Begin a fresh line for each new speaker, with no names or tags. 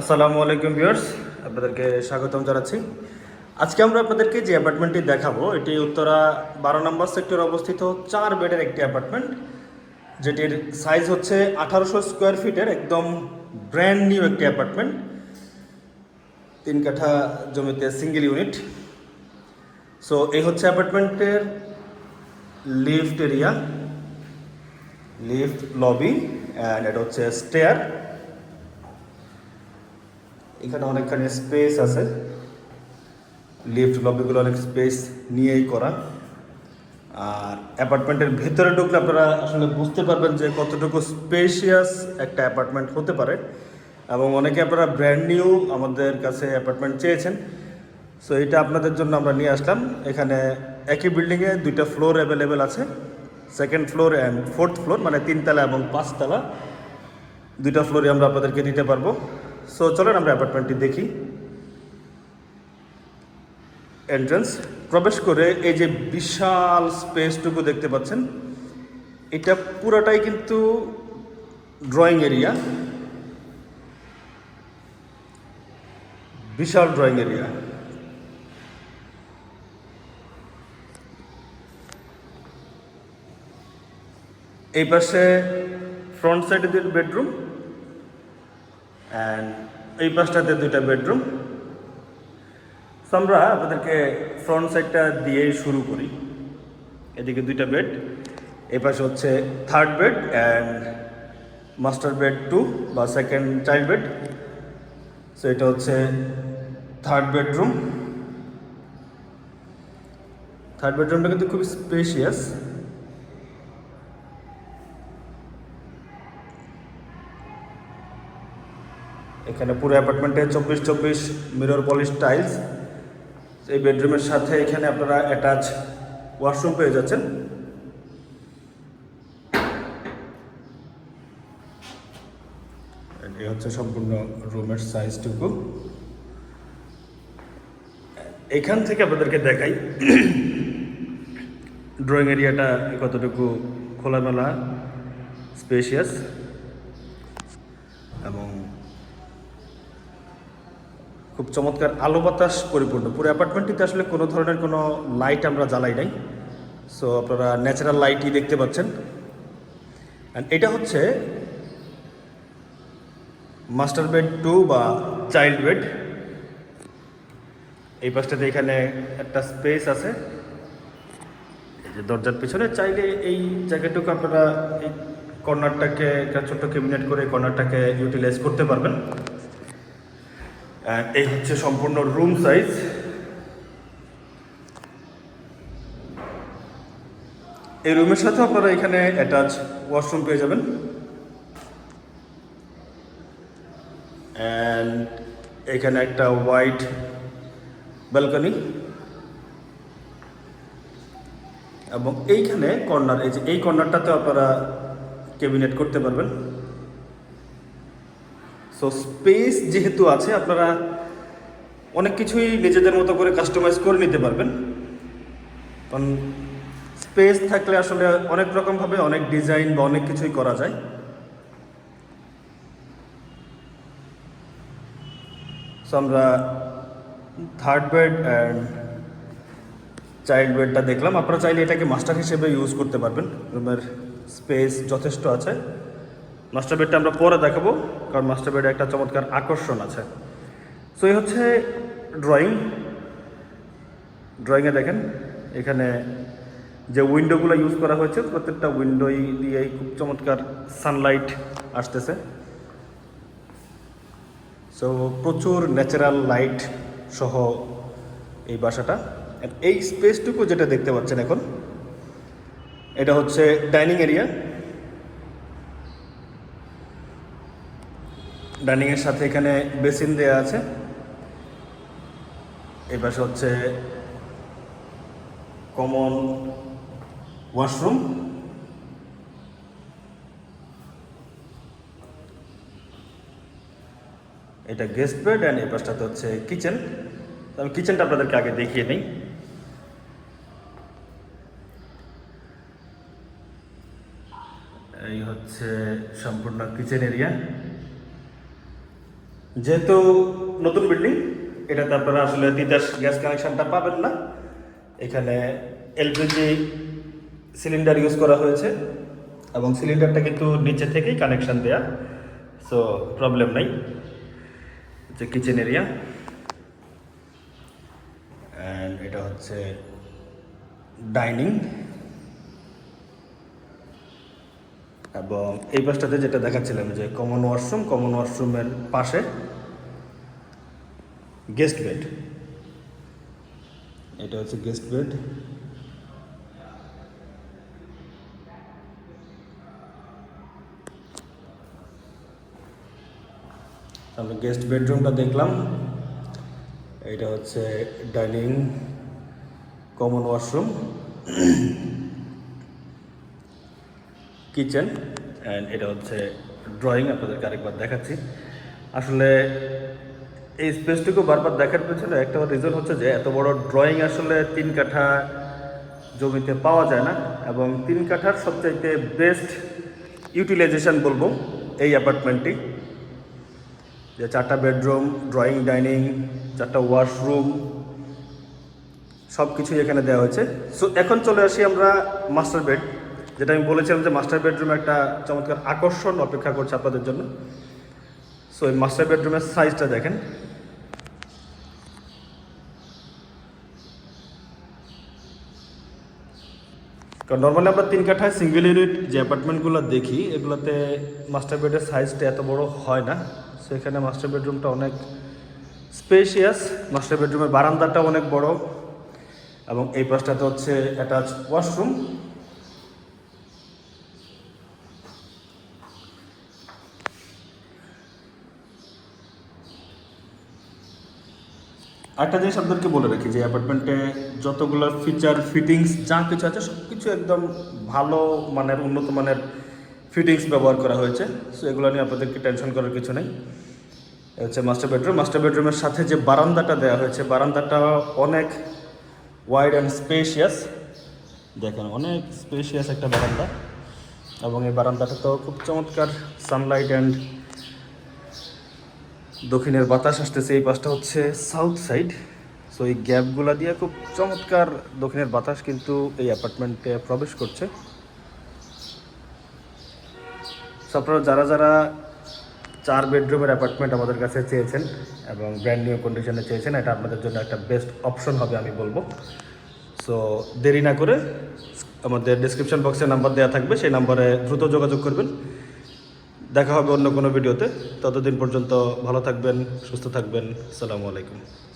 আসসালামু আলাইকুম ভিউয়ার্স, আপনাদেরকে স্বাগতম জানাচ্ছি। আজকে আমরা আপনাদেরকে যে অ্যাপার্টমেন্টটি দেখাবো, এটি উত্তরা বারো নম্বর সেক্টরে অবস্থিত চার বেডের একটি অ্যাপার্টমেন্ট যেটির সাইজ হচ্ছে আঠারোশো স্কোয়ার ফিটের একদম ব্র্যান্ড নিউ একটি অ্যাপার্টমেন্ট তিন কাঠা জমিতে সিঙ্গেল ইউনিট সো এই হচ্ছে অ্যাপার্টমেন্টের lift area lift lobby and এটা হচ্ছে স্টেয়ার এখানে অনেকখানি স্পেস আছে। লিফট লবিগুলো অনেক স্পেস নিয়েই করা। আর অ্যাপার্টমেন্টের ভেতরে ঢুকলে আপনারা আসলে বুঝতে পারবেন যে কতটুকু স্পেশিয়াস একটা অ্যাপার্টমেন্ট হতে পারে। এবং অনেকে আপনারা ব্র্যান্ড নিউ আমাদের কাছে অ্যাপার্টমেন্ট চেয়েছেন। সো এটা আপনাদের জন্য আমরা নিয়ে আসলাম। এখানে একই বিল্ডিংয়ে দুইটা ফ্লোর অ্যাভেলেবেল আছে। Second floor and fourth floor মানে তিনতলা এবং পাঁচতলা। দুইটা ফ্লোরে আমরা আপনাদেরকে দিতে পারব। সো চলেন আমরা অ্যাপার্টমেন্টটি দেখি। এন্ট্রান্স প্রবেশ করে এই যে বিশাল স্পেসটুকু দেখতে পাচ্ছেন, এটা পুরাটাই কিন্তু ড্রয়িং এরিয়া বিশাল ড্রয়িং এরিয়া এই পাশে ফ্রন্ট সাইডে বেডরুম অ্যান্ড এই পাশটাতে দুইটা বেডরুম। আমরা আপনাদেরকে ফ্রন্ট সাইডটা দিয়েই শুরু করি। এদিকে দুইটা বেড এই পাশে হচ্ছে third bed and master bed two বা সেকেন্ড চাইল্ড বেড সো এটা হচ্ছে থার্ড বেডরুম থার্ড বেডরুমটা কিন্তু খুব স্পেশিয়াস এখানে পুরো অ্যাপার্টমেন্টে চব্বিশ চব্বিশ মিরর পলিশ টাইলস এই বেডরুমের সাথে এখানে আপনারা অ্যাটাচ ওয়াশরুম পেয়ে যাচ্ছেন। এই হচ্ছে সম্পূর্ণ রুমের সাইজটুকু এখান থেকে আপনাদেরকে দেখাই ড্রয়িং এরিয়াটা কতটুকু খোলামেলা স্পেশিয়াস এবং খুব চমৎকার আলো বাতাস পরিপূর্ণ। পুরো অ্যাপার্টমেন্টটিতে আসলে কোনো ধরনের কোনো লাইট আমরা জ্বালাই নাই। সো আপনারা ন্যাচারাল লাইটই দেখতে পাচ্ছেন। অ্যান্ড এটা হচ্ছে মাস্টার বেড টু বা চাইল্ড বেড এই পাশটাতে এখানে একটা স্পেস আছে। এই যে দরজার পিছনে, চাইলে এই জায়গাটুকু আপনারা এই কর্নারটাকে একটা ছোট্ট ক্যাবিনেট করে কর্নারটাকে ইউটিলাইজ করতে পারবেন। এই হচ্ছে সম্পূর্ণ রুম সাইজ এই রুমের সাথে আপনারা এখানে অ্যাটাচ ওয়াশরুম পেয়ে যাবেন। অ্যান্ড এখানে একটা হোয়াইট ব্যালকনি এবং এইখানে কর্নার এই যে এই কর্নারটাতে আপনারা ক্যাবিনেট করতে পারবেন। সো স্পেস যেহেতু আছে, আপনারা অনেক কিছুই নিজেদের মতো করে কাস্টমাইজ করে নিতে পারবেন। কারণ স্পেস থাকলে আসলে অনেক রকমভাবে অনেক ডিজাইন বা অনেক কিছুই করা যায়। সো আমরা থার্ড বেড অ্যান্ড চাইল্ড বেডটা দেখলাম। আপনারা চাইলে এটাকে মাস্টার হিসেবে ইউজ করতে পারবেন। রুমের স্পেস যথেষ্ট আছে। মাস্টার বেডটা আমরা পরে দেখাবো, কারণ মাস্টার বেডে একটা চমৎকার আকর্ষণ আছে। সো এই হচ্ছে ড্রয়িং ড্রয়িংয়ে দেখেন, এখানে যে উইন্ডোগুলো ইউজ করা হয়েছে, প্রত্যেকটা উইন্ডোই দিয়েই খুব চমৎকার সানলাইট আসতেছে। সো প্রচুর ন্যাচারাল লাইট সহ এই বাসাটা। এই স্পেসটুকু যেটা দেখতে পাচ্ছেন এখন, এটা হচ্ছে ডাইনিং এরিয়া ডাইনিংয়ের সাথে এখানে বেসিন দেয়া আছে। এই পাশে হচ্ছে কমন ওয়াশরুম। এটা গেস্ট বেড অ্যান্ড এই পাশটাতে হচ্ছে কিচেন। আমি কিচেনটা আপনাদেরকে আগে দেখিয়ে নিই। এই হচ্ছে সম্পূর্ণ কিচেন এরিয়া। যেহেতু নতুন বিল্ডিং এটাতে আপনারা আসলে তিতাস গ্যাস কানেকশনটা পাবেন না। এখানে এলপিজি সিলিন্ডার ইউজ করা হয়েছে এবং সিলিন্ডারটা কিন্তু নিচে থেকেই কানেকশান দেয়া সো প্রবলেম নাই। হচ্ছে কিচেন এরিয়া অ্যান্ড এটা হচ্ছে ডাইনিং এবং এই পাশটাতে যেটা দেখাচ্ছিলাম যে কমন ওয়াশরুম কমন ওয়াশরুমের পাশে গেস্ট বেড এটা হচ্ছে গেস্ট বেড আমরা গেস্ট বেডরুমটা দেখলাম। এটা হচ্ছে dining common washroom kitchen and এটা হচ্ছে ড্রয়িং আপনাদেরকে আরেকবার দেখাচ্ছি। আসলে এই স্পেসটুকু বারবার দেখার পেছনে একটা রিজন হচ্ছে যে, এত বড় ড্রয়িং আসলে তিন কাঠা জমিতে পাওয়া যায় না, এবং তিন কাঠার সবচাইতে বেস্ট ইউটিলাইজেশন বলব এই অ্যাপার্টমেন্টটি যে চারটা বেডরুম ড্রয়িং ডাইনিং চারটা ওয়াশরুম সব কিছুই এখানে দেওয়া হয়েছে। সো এখন চলে আসি আমরা মাস্টার বেড যেটা আমি বলেছিলাম যে মাস্টার বেডরুমে একটা চমৎকার আকর্ষণ অপেক্ষা করছে আপনাদের জন্য। সো এই মাস্টার বেডরুমের সাইজটা দেখেন। কারণ নর্মালি আমরা তিন কাঠায় সিঙ্গেল ইউনিট যে অ্যাপার্টমেন্টগুলো দেখি, এগুলোতে মাস্টার বেডের সাইজটা এত বড় হয় না। সেখানে মাস্টার বেডরুমটা অনেক স্পেশিয়াস মাস্টার বেডরুমের বারান্দাটা অনেক বড়। এবং এই পাশটাতে হচ্ছে অ্যাটাচ ওয়াশরুম একটা জিনিস আপনাদেরকে বলে রাখি, যে অ্যাপার্টমেন্টে যতগুলো ফিচার ফিটিংস যা কিছু আছে সব কিছু একদম ভালো মানের, উন্নত মানের ফিটিংস ব্যবহার করা হয়েছে। সো এগুলো নিয়ে আপনাদেরকে টেনশন করার কিছু নেই। হচ্ছে মাস্টার বেডরুম মাস্টার বেডরুমের সাথে যে বারান্দাটা দেওয়া হয়েছে, বারান্দাটা অনেক ওয়াইড অ্যান্ড স্পেশিয়াস দেখেন, অনেক স্পেশিয়াস একটা বারান্দা। এবং এই বারান্দাটা তো খুব চমৎকার সানলাইট অ্যান্ড দক্ষিণের বাতাস আসতেছে, এই পাশটা হচ্ছে সাউথ সাইড সো এই গ্যাপগুলা দিয়ে খুব চমৎকার দক্ষিণের বাতাস কিন্তু এই অ্যাপার্টমেন্টে প্রবেশ করছে। আপনারা যারা যারা চার বেডরুমের অ্যাপার্টমেন্ট আমাদের কাছে চেয়েছেন এবং ব্র্যান্ড নিউ কন্ডিশনে চেয়েছেন, এটা আপনাদের জন্য একটা বেস্ট অপশন হবে আমি বলব। সো দেরি না করে আমাদের ডিসক্রিপশন বক্সে নাম্বার দেওয়া থাকবে, সেই নাম্বারে দ্রুত যোগাযোগ করবেন। দেখা হবে অন্য কোনো ভিডিওতে। ততদিন পর্যন্ত ভালো থাকবেন সুস্থ থাকবেন। আসসালামু আলাইকুম।